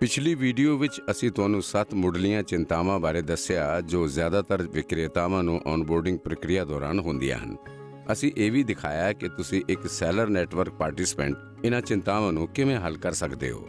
ਪਿਛਲੀ ਵੀਡੀਓ ਵਿੱਚ ਅਸੀਂ ਤੁਹਾਨੂੰ ਸੱਤ ਮੁੱਢਲੀਆਂ ਚਿੰਤਾਵਾਂ ਬਾਰੇ ਦੱਸਿਆ ਜੋ ਜ਼ਿਆਦਾਤਰ ਵਿਕਰੇਤਾਵਾਂ ਨੂੰ ਔਨਬੋਰਡਿੰਗ ਪ੍ਰਕਿਰਿਆ ਦੌਰਾਨ ਹੁੰਦੀਆਂ ਹਨ। ਅਸੀਂ ਇਹ ਵੀ ਦਿਖਾਇਆ ਕਿ ਤੁਸੀਂ ਇੱਕ ਸੈਲਰ ਨੈਟਵਰਕ ਪਾਰਟਿਸਪੈਂਟ ਇਹਨਾਂ ਚਿੰਤਾਵਾਂ ਨੂੰ ਕਿਵੇਂ ਹੱਲ ਕਰ ਸਕਦੇ ਹੋ।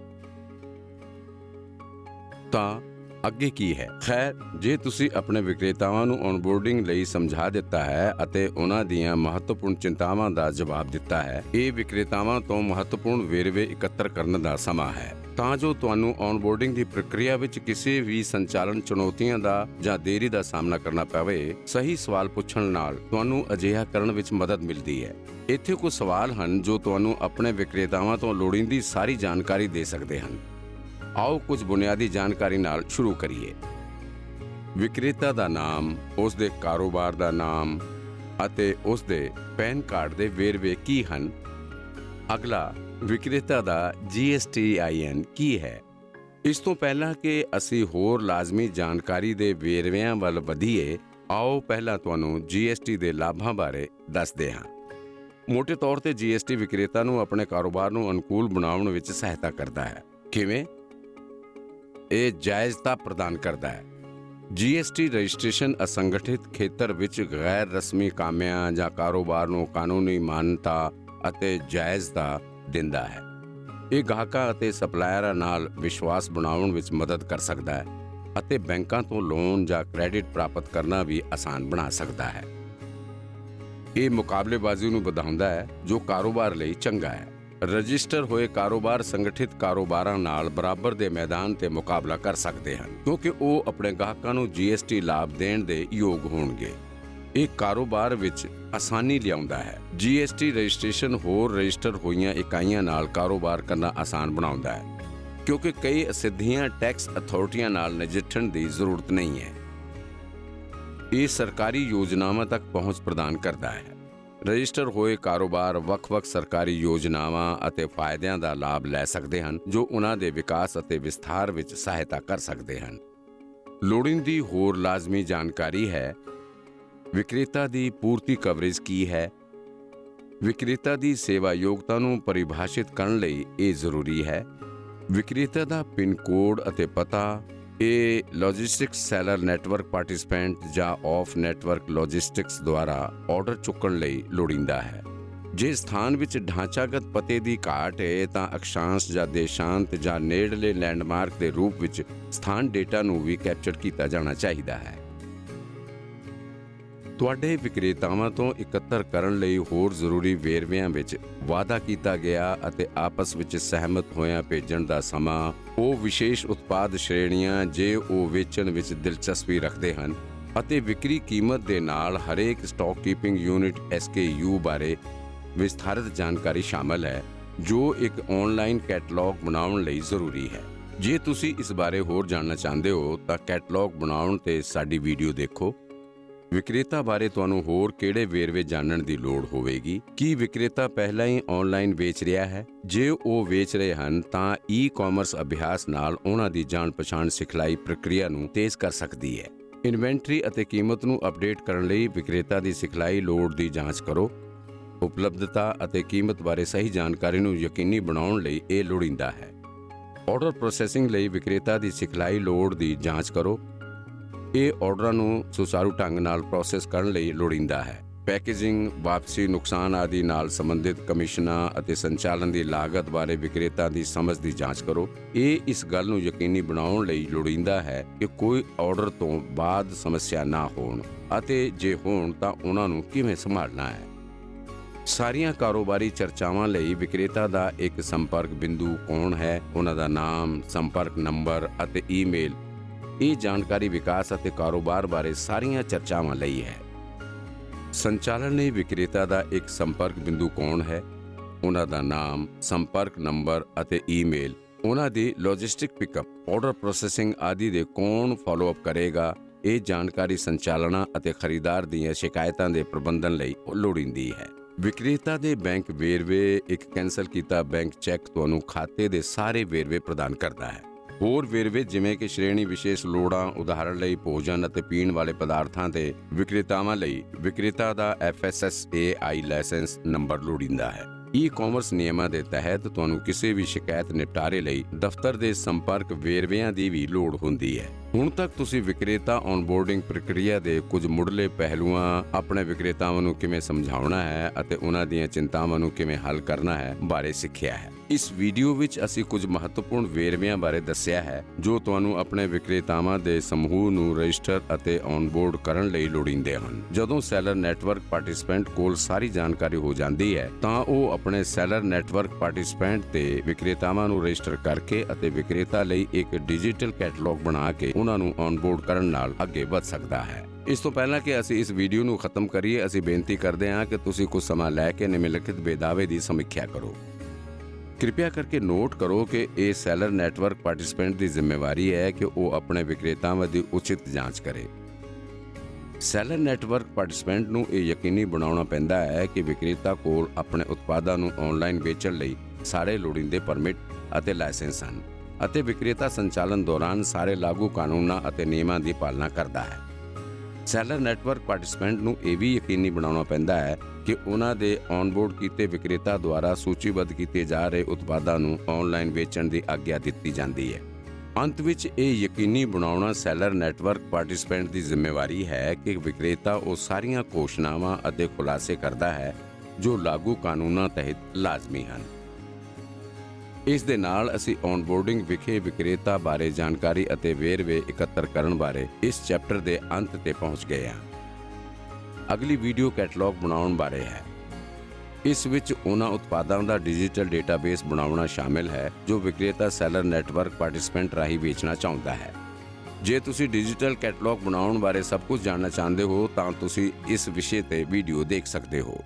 ਤਾਂ ਅੱਗੇ ਕੀ ਹੈ? ਖੈਰ, ਜੇ ਤੁਸੀਂ ਆਪਣੇ ਵਿਕਰੇਤਾਵਾਂ ਨੂੰ ਔਨਬੋਰਡਿੰਗ ਲਈ ਸਮਝਾ ਦਿੱਤਾ ਹੈ ਅਤੇ ਉਹਨਾਂ ਦੀਆਂ ਮਹੱਤਵਪੂਰਨ ਚਿੰਤਾਵਾਂ ਦਾ ਜਵਾਬ ਦਿੱਤਾ ਹੈ, ਇਹ ਵਿਕਰੇਤਾਵਾਂ ਤੋਂ ਮਹੱਤਵਪੂਰਨ ਵੇਰਵੇ ਇਕੱਤਰ ਕਰਨ ਦਾ ਸਮਾਂ ਹੈ। ਤਾਂ ਜੋ ਤੁਹਾਨੂੰ ਔਨਬੋਰਡਿੰਗ ਦੀ ਪ੍ਰਕਿਰਿਆ ਵਿੱਚ ਕਿਸੇ ਵੀ ਸੰਚਾਲਨ ਚੁਣੌਤੀਆਂ ਦਾ ਜਾਂ ਦੇਰੀ ਦਾ ਸਾਹਮਣਾ ਕਰਨਾ ਪਵੇ, ਸਹੀ ਸਵਾਲ ਪੁੱਛਣ ਨਾਲ ਤੁਹਾਨੂੰ ਅਜਿਹਾ ਕਰਨ ਵਿੱਚ ਮਦਦ ਮਿਲਦੀ ਹੈ। ਇੱਥੇ ਕੁਝ ਸਵਾਲ ਹਨ ਜੋ ਤੁਹਾਨੂੰ ਆਪਣੇ ਵਿਕਰੇਤਾਵਾਂ ਤੋਂ ਲੋੜੀਂਦੀ ਸਾਰੀ ਜਾਣਕਾਰੀ ਦੇ ਸਕਦੇ ਹਨ। ਆਓ ਕੁਝ ਬੁਨਿਆਦੀ ਜਾਣਕਾਰੀ ਨਾਲ ਸ਼ੁਰੂ ਕਰੀਏ। ਵਿਕਰੇਤਾ ਦਾ ਨਾਮ ਉਸ ਦੇ ਕਾਰੋਬਾਰ ਦਾ ਨਾਮ ਅਤੇ ਉਸ ਦੇ ਪੈਨ ਕਾਰਡ ਦੇ ਵੇਰਵੇ ਕੀ ਹਨ? ਅਗਲਾ, ਵਿਕਰੇਤਾ ਦਾ GSTIN ਕੀ ਹੈ? ਇਸ ਤੋਂ ਪਹਿਲਾਂ ਕਿ ਅਸੀਂ ਹੋਰ ਲਾਜ਼ਮੀ ਜਾਣਕਾਰੀ ਦੇ ਵੇਰਵਿਆਂ ਵੱਲ ਵਧੀਏ, ਆਓ ਪਹਿਲਾਂ ਤੁਹਾਨੂੰ GST ਦੇ ਲਾਭਾਂ ਬਾਰੇ ਦੱਸਦੇ ਹਾਂ। ਮੋٹے ਤੌਰ ਤੇ GST ਵਿਕਰੇਤਾ ਨੂੰ ਆਪਣੇ ਕਾਰੋਬਾਰ ਨੂੰ ਅਨੁਕੂਲ ਬਣਾਉਣ ਵਿੱਚ ਸਹਾਇਤਾ ਕਰਦਾ ਹੈ। ਕਿਵੇਂ? ਇਹ ਜਾਇਜ਼ਤਾ ਪ੍ਰਦਾਨ ਕਰਦਾ ਹੈ। GST ਰਜਿਸਟ੍ਰੇਸ਼ਨ ਅਸੰਗਠਿਤ ਖੇਤਰ ਵਿੱਚ ਗੈਰ ਰਸਮੀ ਕਾਮਿਆਂ ਜਾਂ ਕਾਰੋਬਾਰ ਨੂੰ ਕਾਨੂੰਨੀ ਮਾਨਤਾ ਅਤੇ ਜਾਇਜ਼ਤਾ ਦਿੰਦਾ ਹੈ। ਇਹ ਗਾਹਕਾਂ ਅਤੇ ਸਪਲਾਇਰਾਂ ਨਾਲ ਵਿਸ਼ਵਾਸ ਬਣਾਉਣ ਵਿੱਚ ਮਦਦ ਕਰ ਸਕਦਾ ਹੈ ਅਤੇ ਬੈਂਕਾਂ ਤੋਂ ਲੋਨ ਜਾਂ ਕ੍ਰੈਡਿਟ ਪ੍ਰਾਪਤ ਕਰਨਾ ਵੀ ਆਸਾਨ ਬਣਾ ਸਕਦਾ ਹੈ। ਇਹ ਮੁਕਾਬਲੇਬਾਜ਼ੀ ਨੂੰ ਵਧਾਉਂਦਾ ਹੈ, ਜੋ ਕਾਰੋਬਾਰ ਲਈ ਚੰਗਾ ਹੈ। ਰਜਿਸਟਰ ਹੋਏ ਕਾਰੋਬਾਰ ਸੰਗਠਿਤ ਕਾਰੋਬਾਰਾਂ ਨਾਲ ਬਰਾਬਰ ਦੇ ਮੈਦਾਨ ਤੇ ਮੁਕਾਬਲਾ ਕਰ ਸਕਦੇ ਹਨ, ਕਿਉਂਕਿ ਉਹ ਆਪਣੇ ਗਾਹਕਾਂ ਨੂੰ GST ਲਾਭ ਦੇਣ ਦੇ ਯੋਗ ਹੋਣਗੇ। ਇਹ ਕਾਰੋਬਾਰ ਵਿੱਚ ਆਸਾਨੀ ਲਿਆਉਂਦਾ ਹੈ। GST ਰਜਿਸਟ੍ਰੇਸ਼ਨ ਹੋਰ ਰਜਿਸਟਰ ਹੋਈਆਂ ਇਕਾਈਆਂ ਨਾਲ ਕਾਰੋਬਾਰ ਕਰਨਾ ਆਸਾਨ ਬਣਾਉਂਦਾ ਹੈ, ਕਿਉਂਕਿ ਕਈ ਅਸਿੱਧੀਆਂ ਟੈਕਸ ਅਥਾਰਟੀਆਂ ਨਾਲ ਨਜਿੱਠਣ ਦੀ ਜ਼ਰੂਰਤ ਨਹੀਂ ਹੈ। ਇਹ ਸਰਕਾਰੀ ਯੋਜਨਾਵਾਂ ਤੱਕ ਪਹੁੰਚ ਪ੍ਰਦਾਨ ਕਰਦਾ ਹੈ। ਰਜਿਸਟਰ ਹੋਏ ਕਾਰੋਬਾਰ ਵੱਖ-ਵੱਖ ਸਰਕਾਰੀ ਯੋਜਨਾਵਾਂ ਅਤੇ ਫਾਇਦਿਆਂ ਦਾ ਲਾਭ ਲੈ ਸਕਦੇ ਹਨ, ਜੋ ਉਹਨਾਂ ਦੇ ਵਿਕਾਸ ਅਤੇ ਵਿਸਥਾਰ ਵਿੱਚ ਸਹਾਇਤਾ ਕਰ ਸਕਦੇ ਹਨ। ਲੋੜੀਂਦੀ ਹੋਰ ਲਾਜ਼ਮੀ ਜਾਣਕਾਰੀ ਹੈ, ਵਿਕਰੇਤਾ ਦੀ ਪੂਰਤੀ ਕਵਰੇਜ ਕੀ ਹੈ? ਵਿਕਰੇਤਾ ਦੀ ਸੇਵਾ ਯੋਗਤਾ ਨੂੰ ਪਰਿਭਾਸ਼ਿਤ ਕਰਨ ਲਈ ਇਹ ਜ਼ਰੂਰੀ ਹੈ। ਵਿਕਰੇਤਾ ਦਾ ਪਿਨ ਕੋਡ ਅਤੇ ਪਤਾ ਇਹ ਲੌਜਿਸਟਿਕਸ ਸੈਲਰ ਨੈਟਵਰਕ ਪਾਰਟਿਸਪੈਂਟ ਜਾਂ ਆਫ ਨੈਟਵਰਕ ਲੌਜਿਸਟਿਕਸ ਦੁਆਰਾ ਆਰਡਰ ਚੁੱਕਣ ਲਈ ਲੋੜੀਂਦਾ ਹੈ। ਜੇ ਸਥਾਨ ਵਿੱਚ ਢਾਂਚਾਗਤ ਪਤੇ ਦੀ ਘਾਟ ਹੈ, ਤਾਂ ਅਕਸ਼ਾਂਸ਼ ਜਾਂ ਦੇਸ਼ਾਂਤ ਜਾਂ ਨੇੜਲੇ ਲੈਂਡਮਾਰਕ ਦੇ ਰੂਪ ਵਿੱਚ ਸਥਾਨ ਡੇਟਾ ਨੂੰ ਵੀ ਕੈਪਚਰ ਕੀਤਾ ਜਾਣਾ ਚਾਹੀਦਾ ਹੈ। ਤੁਹਾਡੇ ਵਿਕਰੇਤਾਵਾਂ ਤੋਂ ਇਕੱਤਰ ਕਰਨ ਲਈ ਹੋਰ ਜ਼ਰੂਰੀ ਵੇਰਵਿਆਂ ਵਿੱਚ ਵਾਅਦਾ ਕੀਤਾ ਗਿਆ ਅਤੇ ਆਪਸ ਵਿੱਚ ਸਹਿਮਤ ਹੋਇਆਂ ਭੇਜਣ ਦਾ ਸਮਾਂ, ਉਹ ਵਿਸ਼ੇਸ਼ ਉਤਪਾਦ ਸ਼੍ਰੇਣੀਆਂ ਜੇ ਉਹ ਵੇਚਣ ਵਿੱਚ ਦਿਲਚਸਪੀ ਰੱਖਦੇ ਹਨ ਅਤੇ ਵਿਕਰੀ ਕੀਮਤ ਦੇ ਨਾਲ ਹਰੇਕ ਸਟਾਕ ਕੀਪਿੰਗ ਯੂਨਿਟ SKU ਬਾਰੇ ਵਿਸਥਾਰਤ ਜਾਣਕਾਰੀ ਸ਼ਾਮਲ ਹੈ, ਜੋ ਇੱਕ ਆਨਲਾਈਨ ਕੈਟਲੌਗ ਬਣਾਉਣ ਲਈ ਜ਼ਰੂਰੀ ਹੈ। ਜੇ ਤੁਸੀਂ ਇਸ ਬਾਰੇ ਹੋਰ ਜਾਣਨਾ ਚਾਹੁੰਦੇ ਹੋ, ਤਾਂ ਕੈਟਲੌਗ ਬਣਾਉਣ ਤੇ ਸਾਡੀ ਵੀਡੀਓ ਦੇਖੋ। ਵਿਕਰੇਤਾ ਬਾਰੇ ਤੁਹਾਨੂੰ ਹੋਰ ਕਿਹੜੇ ਵੇਰਵੇ ਜਾਣਨ ਦੀ ਲੋੜ ਹੋਵੇਗੀ? ਕੀ ਵਿਕਰੇਤਾ ਪਹਿਲਾਂ ਹੀ ਆਨਲਾਈਨ ਵੇਚ ਰਿਹਾ ਹੈ? ਜੇ ਉਹ ਵੇਚ ਰਹੇ ਹਨ, ਤਾਂ ਈ-ਕਾਮਰਸ ਅਭਿਆਸ ਨਾਲ ਉਹਨਾਂ ਦੀ ਜਾਣ ਪਛਾਣ ਸਿਖਲਾਈ ਪ੍ਰਕਿਰਿਆ ਨੂੰ ਤੇਜ਼ ਕਰ ਸਕਦੀ ਹੈ। ਇਨਵੈਂਟਰੀ ਅਤੇ ਕੀਮਤ ਨੂੰ ਅਪਡੇਟ ਕਰਨ ਲਈ ਵਿਕਰੇਤਾ ਦੀ ਸਿਖਲਾਈ ਲੋੜ ਦੀ ਜਾਂਚ ਕਰੋ। ਉਪਲਬਧਤਾ ਅਤੇ ਕੀਮਤ ਬਾਰੇ ਸਹੀ ਜਾਣਕਾਰੀ ਨੂੰ ਯਕੀਨੀ ਬਣਾਉਣ ਲਈ ਇਹ ਲੋੜੀਂਦਾ ਹੈ। ਆਰਡਰ ਪ੍ਰੋਸੈਸਿੰਗ ਲਈ ਵਿਕਰੇਤਾ ਦੀ ਸਿਖਲਾਈ ਲੋੜ ਦੀ ਜਾਂਚ ਕਰੋ। ਇਹ ਆਰਡਰਾਂ ਨੂੰ ਸੁਚਾਰੂ ਢੰਗ ਨਾਲ ਪ੍ਰੋਸੈਸ ਕਰਨ ਲਈ ਲੋੜੀਂਦਾ ਹੈ। ਪੈਕੇਜਿੰਗ, ਵਾਪਸੀ ਨੁਕਸਾਨ ਆਦਿ ਨਾਲ ਸੰਬੰਧਿਤ ਕਮਿਸ਼ਨਾਂ ਅਤੇ ਸੰਚਾਲਨ ਦੀ ਲਾਗਤ ਬਾਰੇ ਵਿਕਰੇਤਾ ਦੀ ਸਮਝ ਦੀ ਜਾਂਚ ਕਰੋ। ਇਹ ਇਸ ਗੱਲ ਨੂੰ ਯਕੀਨੀ ਬਣਾਉਣ ਲਈ ਲੋੜੀਂਦਾ ਹੈ ਕਿ ਕੋਈ ਆਰਡਰ ਤੋਂ ਬਾਅਦ ਸਮੱਸਿਆ ਨਾ ਹੋਣ ਅਤੇ ਜੇ ਹੋਣ ਤਾਂ ਉਹਨਾਂ ਨੂੰ ਕਿਵੇਂ ਸੰਭਾਲਣਾ ਹੈ। ਸਾਰੀਆਂ ਕਾਰੋਬਾਰੀ ਚਰਚਾਵਾਂ ਲਈ ਵਿਕਰੇਤਾ ਦਾ ਇੱਕ ਸੰਪਰਕ ਬਿੰਦੂ ਕੌਣ ਹੈ? ਉਹਨਾਂ ਦਾ ਨਾਮ, ਸੰਪਰਕ ਨੰਬਰ ਅਤੇ ਈਮੇਲ ਇਹ ਜਾਣਕਾਰੀ ਵਿਕਾਸ ਅਤੇ ਕਾਰੋਬਾਰ ਬਾਰੇ ਸਾਰੀਆਂ ਚਰਚਾਵਾਂ ਲਈ ਹੈ। ਸੰਚਾਲਨ ਲਈ ਵਿਕਰੇਤਾ ਦਾ ਇੱਕ ਸੰਪਰਕ ਬਿੰਦੂ ਕੌਣ ਹੈ? ਉਹਨਾਂ ਦਾ ਨਾਮ, ਸੰਪਰਕ ਨੰਬਰ ਅਤੇ ਈਮੇਲ। ਉਹਨਾਂ ਦੀ ਲੌਜਿਸਟਿਕ ਪਿਕਅਪ ਆਰਡਰ ਪ੍ਰੋਸੈਸਿੰਗ ਆਦਿ ਦੇ ਕੌਣ ਫਾਲੋਅਪ ਕਰੇਗਾ? ਇਹ ਜਾਣਕਾਰੀ ਸੰਚਾਲਨਾ ਅਤੇ ਖਰੀਦਦਾਰ ਦੀਆਂ ਸ਼ਿਕਾਇਤਾਂ ਦੇ ਪ੍ਰਬੰਧਨ ਲਈ ਲੋੜੀਂਦੀ ਹੈ। ਵਿਕਰੇਤਾ ਦੇ ਬੈਂਕ ਵੇਰਵੇ ਇੱਕ ਕੈਨਸਲ ਕੀਤਾ ਬੈਂਕ ਚੈੱਕ ਤੁਹਾਨੂੰ ਖਾਤੇ ਦੇ ਸਾਰੇ ਵੇਰਵੇ ਪ੍ਰਦਾਨ ਕਰਦਾ ਹੈ। ਹੋਰ ਵੇਰਵੇ ਜਿਵੇਂ ਕਿ ਸ਼੍ਰੇਣੀ ਵਿਸ਼ੇਸ਼ ਲੋੜਾਂ, ਉਦਾਹਰਣ ਲਈ ਭੋਜਨ ਅਤੇ ਪੀਣ ਵਾਲੇ ਪਦਾਰਥਾਂ ਤੇ ਵਿਕਰੇਤਾਵਾਂ ਲਈ ਵਿਕਰੇਤਾ ਦਾ FSSAI ਲਾਇਸੈਂਸ ਨੰਬਰ ਲੋੜੀਂਦਾ ਹੈ। ਈ-ਕਾਮਰਸ ਨਿਯਮਾਂ ਦੇ ਤਹਿਤ ਤੁਹਾਨੂੰ ਕਿਸੇ ਵੀ ਸ਼ਿਕਾਇਤ ਨਿਪਟਾਰੇ ਲਈ ਦਫ਼ਤਰ ਦੇ ਸੰਪਰਕ ਵੇਰਵਿਆਂ ਦੀ ਵੀ ਲੋੜ ਹੁੰਦੀ ਹੈ। ਹੁਣ ਤੱਕ ਤੁਸੀਂ ਵਿਕਰੇਤਾ ਔਨਬੋਰਡਿੰਗ ਪ੍ਰਕਿਰਿਆ ਦੇ ਕੁਝ ਮੁੱਢਲੇ ਪਹਿਲੂਆਂ ਆਪਣੇ ਵਿਕਰੇਤਾਵਾਂ ਨੂੰ ਕਿਵੇਂ ਸਮਝਾਉਣਾ ਹੈ ਅਤੇ ਉਹਨਾਂ ਦੀਆਂ ਚਿੰਤਾਵਾਂ ਨੂੰ ਕਿਵੇਂ ਹੱਲ ਕਰਨਾ ਹੈ ਬਾਰੇ ਸਿੱਖਿਆ ਹੈ। ਇਸ ਵੀਡੀਓ ਵਿੱਚ ਅਸੀਂ ਕੁਝ ਮਹੱਤਵਪੂਰਨ ਵੇਰਵਿਆਂ ਬਾਰੇ ਦੱਸਿਆ ਹੈ, ਜੋ ਤੁਹਾਨੂੰ ਆਪਣੇ ਵਿਕਰੇਤਾਵਾਂ ਦੇ ਸਮੂਹ ਨੂੰ ਰਜਿਸਟਰ ਅਤੇ ਔਨਬੋਰਡ ਕਰਨ ਲਈ ਲੋੜੀਂਦੇ ਹਨ। ਜਦੋਂ ਸੈਲਰ ਨੈਟਵਰਕ ਪਾਰਟਿਸਪੈਂਟ ਕੋਲ ਸਾਰੀ ਜਾਣਕਾਰੀ ਹੋ ਜਾਂਦੀ ਹੈ, ਤਾਂ ਉਹ ਆਪਣੇ ਸੈਲਰ ਨੈਟਵਰਕ ਪਾਰਟਿਸਪੈਂਟ ਤੇ ਵਿਕਰੇਤਾਵਾਂ ਨੂੰ ਰਜਿਸਟਰ ਕਰਕੇ ਅਤੇ ਵਿਕਰੇਤਾ ਲਈ ਇੱਕ ਡਿਜੀਟਲ ਕੈਟਲੌਗ ਬਣਾ ਕੇ ਉਹਨਾਂ ਨੂੰ ਆਨਬੋਰਡ ਕਰਨ ਨਾਲ ਅੱਗੇ ਵਧ ਸਕਦਾ ਹੈ। ਇਸ ਤੋਂ ਪਹਿਲਾਂ ਕਿ ਅਸੀਂ ਇਸ ਵੀਡੀਓ ਨੂੰ ਖਤਮ ਕਰੀਏ, ਅਸੀਂ ਬੇਨਤੀ ਕਰਦੇ ਹਾਂ ਕਿ ਤੁਸੀਂ ਕੁਝ ਸਮਾਂ ਲੈ ਕੇ ਨਿਮਨਲਿਖਿਤ ਬੇਦਾਵੇ ਦੀ ਸਮੀਖਿਆ ਕਰੋ। ਕਿਰਪਾ ਕਰਕੇ ਨੋਟ ਕਰੋ ਕਿ ਇਹ ਸੈਲਰ ਨੈਟਵਰਕ ਪਾਰਟਿਸਪੈਂਟ ਦੀ ਜ਼ਿੰਮੇਵਾਰੀ ਹੈ ਕਿ ਉਹ ਆਪਣੇ ਵਿਕਰੇਤਾਵਾਂ ਦੀ ਉਚਿਤ ਜਾਂਚ ਕਰੇ। ਸੈਲਰ ਨੈਟਵਰਕ ਪਾਰਟਿਸਪੈਂਟ ਨੂੰ ਇਹ ਯਕੀਨੀ ਬਣਾਉਣਾ ਪੈਂਦਾ ਹੈ ਕਿ ਵਿਕਰੇਤਾ ਕੋਲ ਆਪਣੇ ਉਤਪਾਦਾਂ ਨੂੰ ਆਨਲਾਈਨ ਵੇਚਣ ਲਈ ਸਾਰੇ ਲੋੜੀਂਦੇ ਪਰਮਿਟ ਅਤੇ ਲਾਇਸੈਂਸ ਹਨ ਅਤੇ ਵਿਕਰੇਤਾ ਸੰਚਾਲਨ ਦੌਰਾਨ ਸਾਰੇ ਲਾਗੂ ਕਾਨੂੰਨਾਂ ਅਤੇ ਨਿਯਮਾਂ ਦੀ ਪਾਲਣਾ ਕਰਦਾ ਹੈ। ਸੈਲਰ ਨੈਟਵਰਕ ਪਾਰਟਿਸਪੈਂਟ ਨੂੰ ਇਹ ਵੀ ਯਕੀਨੀ ਬਣਾਉਣਾ ਪੈਂਦਾ ਹੈ ਕਿ ਉਹਨਾਂ ਦੇ ਔਨਬੋਰਡ ਕੀਤੇ ਵਿਕਰੇਤਾ ਦੁਆਰਾ ਸੂਚੀਬੱਧ ਕੀਤੇ ਜਾ ਰਹੇ ਉਤਪਾਦਾਂ ਨੂੰ ਆਨਲਾਈਨ ਵੇਚਣ ਦੀ ਆਗਿਆ ਦਿੱਤੀ ਜਾਂਦੀ ਹੈ। ਅੰਤ ਵਿੱਚ ਇਹ ਯਕੀਨੀ ਬਣਾਉਣਾ ਸੈਲਰ ਨੈਟਵਰਕ ਪਾਰਟਿਸਪੈਂਟ ਦੀ ਜ਼ਿੰਮੇਵਾਰੀ ਹੈ ਕਿ ਵਿਕਰੇਤਾ ਉਹ ਸਾਰੀਆਂ ਘੋਸ਼ਣਾਵਾਂ ਅਤੇ ਖੁਲਾਸੇ ਕਰਦਾ ਹੈ ਜੋ ਲਾਗੂ ਕਾਨੂੰਨਾਂ ਤਹਿਤ ਲਾਜ਼ਮੀ ਹਨ। ਇਸ ਦੇ ਨਾਲ ਅਸੀਂ ਔਨਬੋਰਡਿੰਗ ਵਿਖੇ ਵਿਕਰੇਤਾ ਬਾਰੇ ਜਾਣਕਾਰੀ ਅਤੇ ਵੇਰਵੇ ਇਕੱਤਰ ਕਰਨ ਬਾਰੇ ਇਸ ਚੈਪਟਰ ਦੇ ਅੰਤ ਤੇ ਪਹੁੰਚ ਗਏ ਹਾਂ। ਅਗਲੀ ਵੀਡੀਓ ਕੈਟਲੌਗ ਬਣਾਉਣ ਬਾਰੇ ਹੈ। ਇਸ ਵਿੱਚ ਉਹਨਾਂ ਉਤਪਾਦਾਂ ਦਾ ਡਿਜੀਟਲ ਡੇਟਾਬੇਸ ਬਣਾਉਣਾ ਸ਼ਾਮਿਲ ਹੈ, ਜੋ ਵਿਕਰੇਤਾ ਸੈਲਰ ਨੈਟਵਰਕ ਪਾਰਟਿਸਪੈਂਟ ਰਾਹੀਂ ਵੇਚਣਾ ਚਾਹੁੰਦਾ ਹੈ। ਜੇ ਤੁਸੀਂ ਡਿਜੀਟਲ ਕੈਟਲੌਗ ਬਣਾਉਣ ਬਾਰੇ ਸਭ ਕੁਝ ਜਾਣਨਾ ਚਾਹੁੰਦੇ ਹੋ, ਤਾਂ ਤੁਸੀਂ ਇਸ ਵਿਸ਼ੇ ਤੇ ਵੀਡੀਓ ਦੇਖ ਸਕਦੇ ਹੋ।